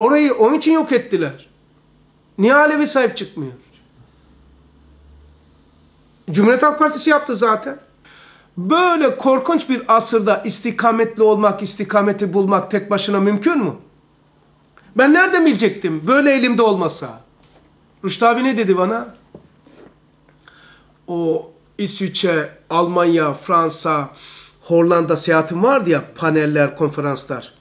Orayı onun için yok ettiler. Niye Alevi sahip çıkmıyor? Cumhuriyet Halk Partisi yaptı zaten. Böyle korkunç bir asırda istikametli olmak, istikameti bulmak tek başına mümkün mü? Ben nereden bilecektim böyle elimde olmasa? Rüştü abi ne dedi bana? O İsviçre, Almanya, Fransa, Hollanda seyahatim vardı ya paneller, konferanslar.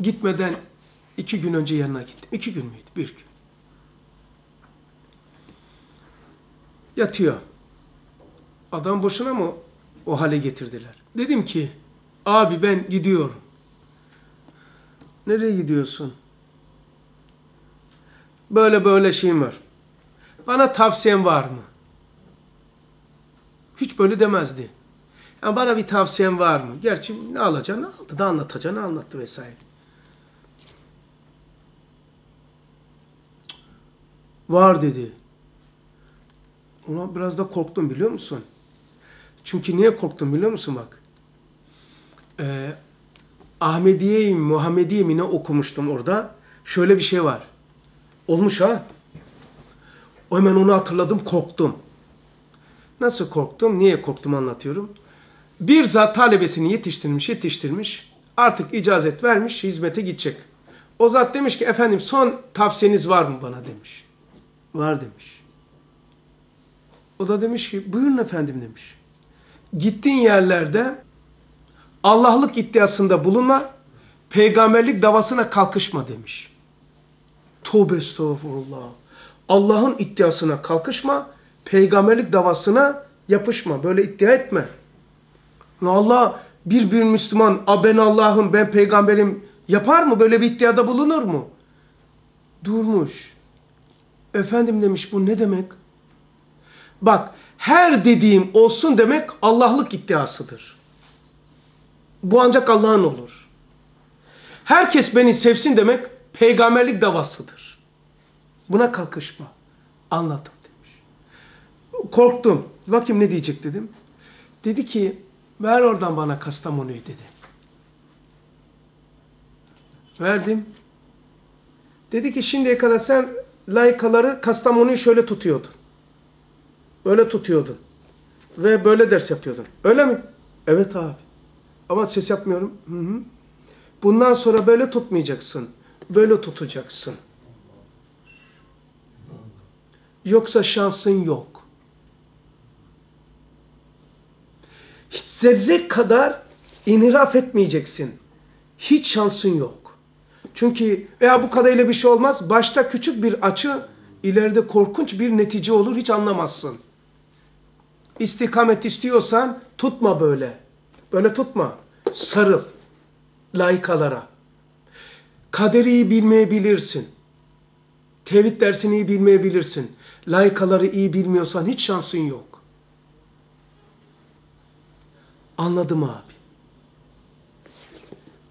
Gitmeden iki gün önce yanına gittim. İki gün müydü? Bir gün. Yatıyor. Adam boşuna mı o hale getirdiler? Dedim ki, abi ben gidiyorum. Nereye gidiyorsun? Böyle böyle şeyim var. Bana tavsiyen var mı? Hiç böyle demezdi. Yani bana bir tavsiyen var mı? Gerçi ne alacağını aldı, da anlatacağını anlattı vesaire. Var dedi. Ona biraz da korktum biliyor musun? Çünkü niye korktum biliyor musun bak? Ee, Muhammediye mi ne okumuştum orada. Şöyle bir şey var. Olmuş ha. O hemen onu hatırladım korktum. Nasıl korktum? Niye korktum anlatıyorum. Bir zat talebesini yetiştirmiş yetiştirmiş. Artık icazet vermiş hizmete gidecek. O zat demiş ki efendim son tavsiyeniz var mı bana demiş. Var demiş. O da demiş ki buyurun efendim demiş. Gittiğin yerlerde Allah'lık iddiasında bulunma, peygamberlik davasına kalkışma demiş. Tövbe estağfurullah. Allah'ın iddiasına kalkışma, peygamberlik davasına yapışma. Böyle iddia etme. Allah bir bir Müslüman, a ben Allah'ım, ben peygamberim yapar mı? Böyle bir iddiada bulunur mu? Durmuş. Efendim demiş bu ne demek? Bak her dediğim olsun demek Allah'lık iddiasıdır. Bu ancak Allah'ın olur. Herkes beni sevsin demek peygamberlik davasıdır. Buna kalkışma. Anladım demiş. Korktum. Bakayım ne diyecek dedim. Dedi ki ver oradan bana Kastamonu'yu dedi. Verdim. Dedi ki şimdiye kadar sen layıkaları Kastamonu'yu şöyle tutuyordun. Böyle tutuyordun. Ve böyle ders yapıyordun. Öyle mi? Evet abi. Ama ses yapmıyorum. Hı hı. Bundan sonra böyle tutmayacaksın. Böyle tutacaksın. Yoksa şansın yok. Hiç zerre kadar inhiraf etmeyeceksin. Hiç şansın yok. Çünkü veya bu kadarıyla bir şey olmaz. Başta küçük bir açı ileride korkunç bir netice olur. Hiç anlamazsın. İstikamet istiyorsan tutma böyle. Böyle tutma. Sarıl. Layıkalara. Kaderi iyi bilmeyebilirsin. Tevhid dersini iyi bilmeyebilirsin. Layıkaları iyi bilmiyorsan hiç şansın yok. Anladım abi.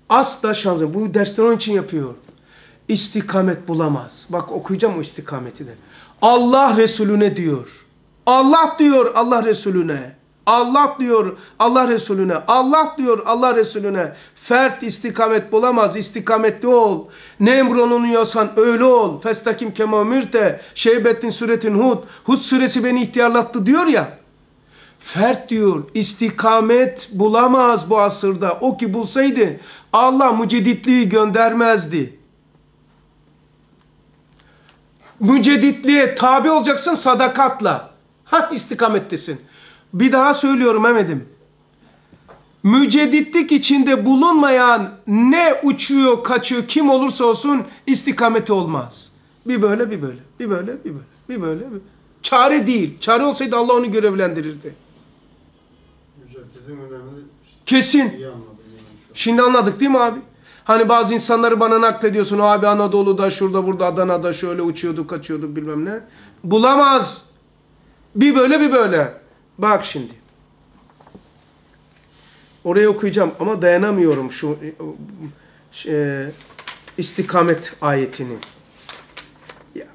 Asla şansın. Bu dersler onun için yapıyor. İstikamet bulamaz. Bak okuyacağım o istikameti de. Allah Resulüne diyor. Allah diyor Allah Resulüne. Allah diyor Allah Resulüne. Allah diyor Allah Resulüne. Fert istikamet bulamaz. İstikametli ol. Ne emrolunuyorsan öyle ol. Festakim kema mürte. Şeybettin suretin Hud. Hud suresi beni ihtiyarlattı diyor ya. Fert diyor istikamet bulamaz bu asırda. O ki bulsaydı Allah müceditliği göndermezdi. Müceditliğe tabi olacaksın sadakatla. Ha istikamettesin. Bir daha söylüyorum Mehmet'im. Müceditlik içinde bulunmayan ne uçuyor, kaçıyor, kim olursa olsun istikameti olmaz. Bir böyle, bir böyle, bir böyle, bir böyle, bir böyle. Bir... Çare değil. Çare olsaydı Allah onu görevlendirirdi. Önemli Kesin. yani. Şimdi anladık değil mi abi? Hani bazı insanları bana naklediyorsun. Abi Anadolu'da, şurada, burada, Adana'da şöyle uçuyorduk, kaçıyorduk bilmem ne. Bulamaz. Bir böyle, bir böyle. Bak şimdi. Oraya okuyacağım ama dayanamıyorum şu e, istikamet ayetini. Ya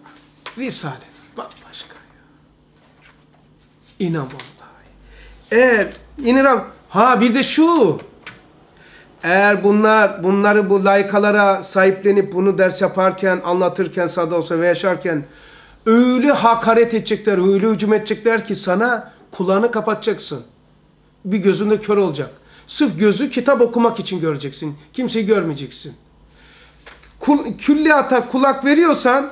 Risale bambaşka ya. İnan vallahi. Eğer iniram ha bir de şu Eğer bunlar bunları bu layıkalara sahiplenip bunu ders yaparken, anlatırken, sağda olsa ve yaşarken öyle hakaret edecekler, öyle hücum edecekler ki sana kulağını kapatacaksın. Bir gözünde kör olacak. Sırf gözü kitap okumak için göreceksin. Kimseyi görmeyeceksin. Kul, külliyata kulak veriyorsan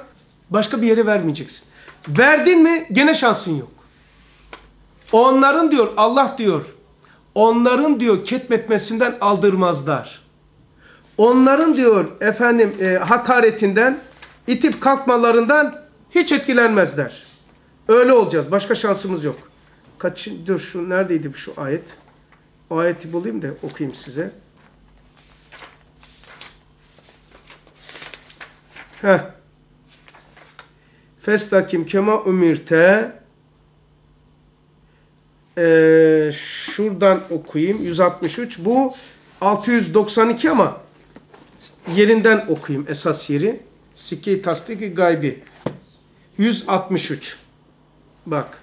başka bir yere vermeyeceksin. Verdin mi gene şansın yok. Onların diyor Allah diyor onların diyor ketmetmesinden aldırmazlar. Onların diyor efendim e, hakaretinden itip kalkmalarından hiç etkilenmezler. Öyle olacağız. Başka şansımız yok. Kaç dur şu neredeydi şu ayet? O ayeti bulayım da okuyayım size. Heh. Festakim kema umirte ee, şuradan okuyayım. 163. Bu 692 ama yerinden okuyayım esas yeri. Siki tasdiki gaybi. 163. Bak.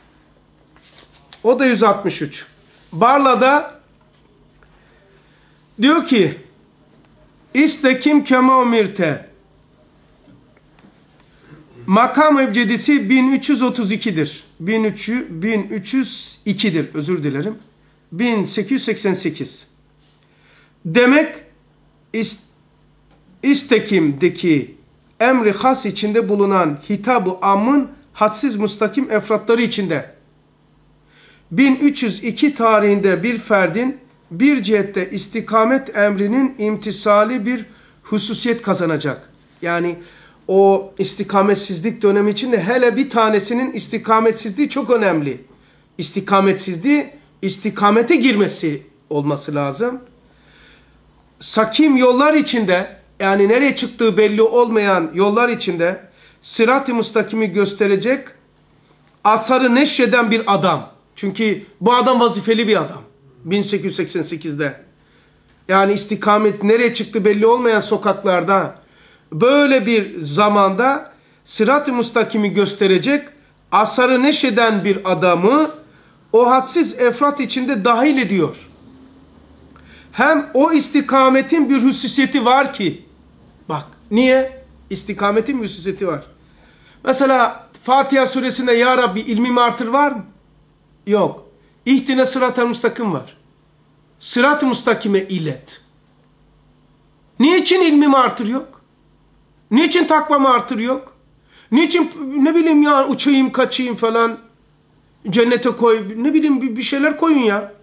O da 163. Barla'da diyor ki İstekim kema umirte Makam ebcedisi 1332'dir. 1300, 1302'dir özür dilerim. 1888. Demek ist, istekimdeki emri has içinde bulunan hitabı amın hadsiz mustakim efratları içinde. 1302 tarihinde bir ferdin bir cihette istikamet emrinin imtisali bir hususiyet kazanacak. Yani o istikametsizlik dönemi içinde hele bir tanesinin istikametsizliği çok önemli. İstikametsizliği istikamete girmesi olması lazım. Sakim yollar içinde yani nereye çıktığı belli olmayan yollar içinde sırat-ı mustakimi gösterecek asarı neşreden bir adam. Çünkü bu adam vazifeli bir adam. 1888'de. Yani istikamet nereye çıktı belli olmayan sokaklarda böyle bir zamanda sırat-ı mustakimi gösterecek asarı neşeden bir adamı o hadsiz efrat içinde dahil ediyor. Hem o istikametin bir hususiyeti var ki bak niye? İstikametin bir hususiyeti var. Mesela Fatiha suresinde Ya Rabbi ilmimi artır var mı? Yok. İhtine sırat-ı mustakim var. Sırat-ı mustakime ilet. Niçin ilmimi artır yok? Niçin takvamı artır yok? Niçin ne bileyim ya uçayım kaçayım falan cennete koy ne bileyim bir şeyler koyun ya.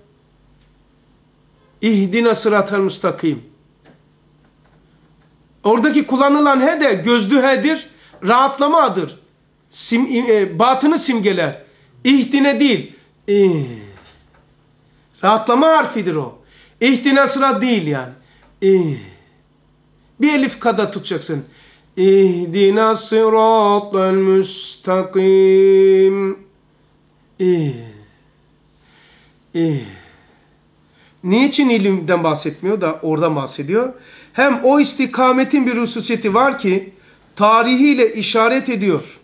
İhdina sıratel mustakim. Oradaki kullanılan he de gözlü hedir, rahatlama adır. Sim, e, batını simgeler. İhdine değil. E, rahatlama harfidir o. İhdine sıra değil yani. E, bir elif kada tutacaksın. İhdina sıratel müstakim. İh. İh. Niçin ilimden bahsetmiyor da oradan bahsediyor? Hem o istikametin bir hususiyeti var ki tarihiyle işaret ediyor.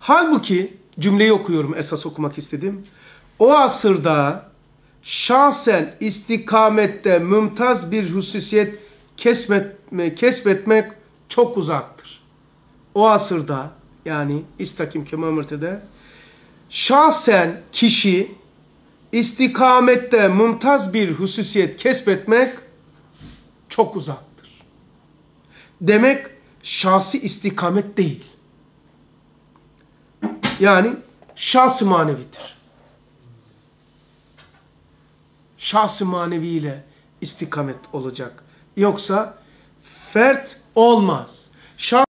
Halbuki cümleyi okuyorum esas okumak istedim. O asırda şahsen istikamette mümtaz bir hususiyet kesmetme, kesbetmek çok uzaktır. O asırda yani İstakim Kemamirte'de şahsen kişi istikamette mümtaz bir hususiyet kesbetmek çok uzaktır. Demek şahsi istikamet değil. Yani şahsı manevidir. Şahsı maneviyle istikamet olacak. Yoksa fert olmaz. Şah